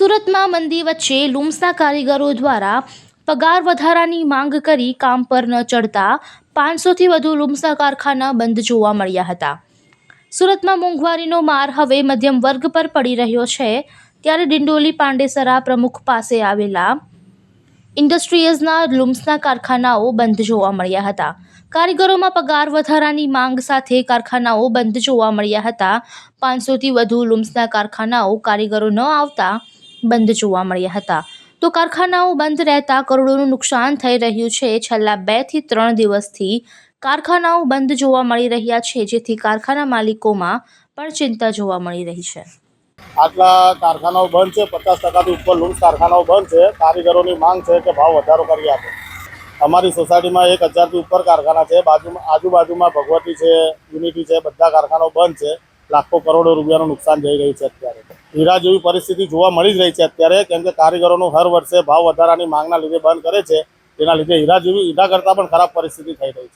સુરતમાં મંદી વચ્ચે લુમ્સના કારીગરો દ્વારા પગાર વધારાની માંગ કરી કામ પર ન ચડતા પાંચસોથી વધુ લુમ્સના કારખાના બંધ જોવા મળ્યા હતા. સુરતમાં મોંઘવારીનો માર હવે મધ્યમ વર્ગ પર પડી રહ્યો છે. ત્યારે ડિંડોલી પાંડેસરા પ્રમુખ પાસે આવેલા ઇન્ડસ્ટ્રીઝના લુમ્સના કારખાનાઓ બંધ જોવા મળ્યા હતા. કારીગરોમાં પગાર વધારાની માંગ સાથે કારખાનાઓ બંધ જોવા મળ્યા હતા. પાંચસોથી વધુ લુમ્સના કારખાનાઓ કારીગરો ન આવતા બંધ જોવા મળ્યા હતા. તો કારખાનાઓ બંધ રહેતા કરોડોનું નુકસાન થઈ રહ્યું છે. છેલ્લા બેથી ત્રણ દિવસથી કારખાનાઓ બંધ જોવા મળી રહ્યા છે, જેથી કારખાના માલિકોમાં પણ ચિંતા જોવા મળી રહી છે. આટલા કારખાનાઓ બંધ છે, પચાસ ટકાથી ઉપર લૂમ્સ કારખાનાઓ બંધ છે. કારીગરોની માંગ છે કે ભાવ વધારો કરી આપે. અમારી સોસાયટીમાં એક હજારથી ઉપર કારખાના છે. બાજુમાં, આજુબાજુમાં ભગવતી છે, યુનિટી છે, બધા કારખાનાઓ બંધ છે. લાખો કરોડો રૂપિયાનું નુકસાન જઈ રહ્યું છે અત્યારે. હીરા જેવી પરિસ્થિતિ જોવા મળી જ રહી છે અત્યારે, કેમ કે કારીગરોનું હર વર્ષે ભાવ વધારાની માંગના લીધે બંધ કરે છે. તેના લીધે હીરા જેવી હીરા કરતાં પણ ખરાબ પરિસ્થિતિ થઈ રહી છે.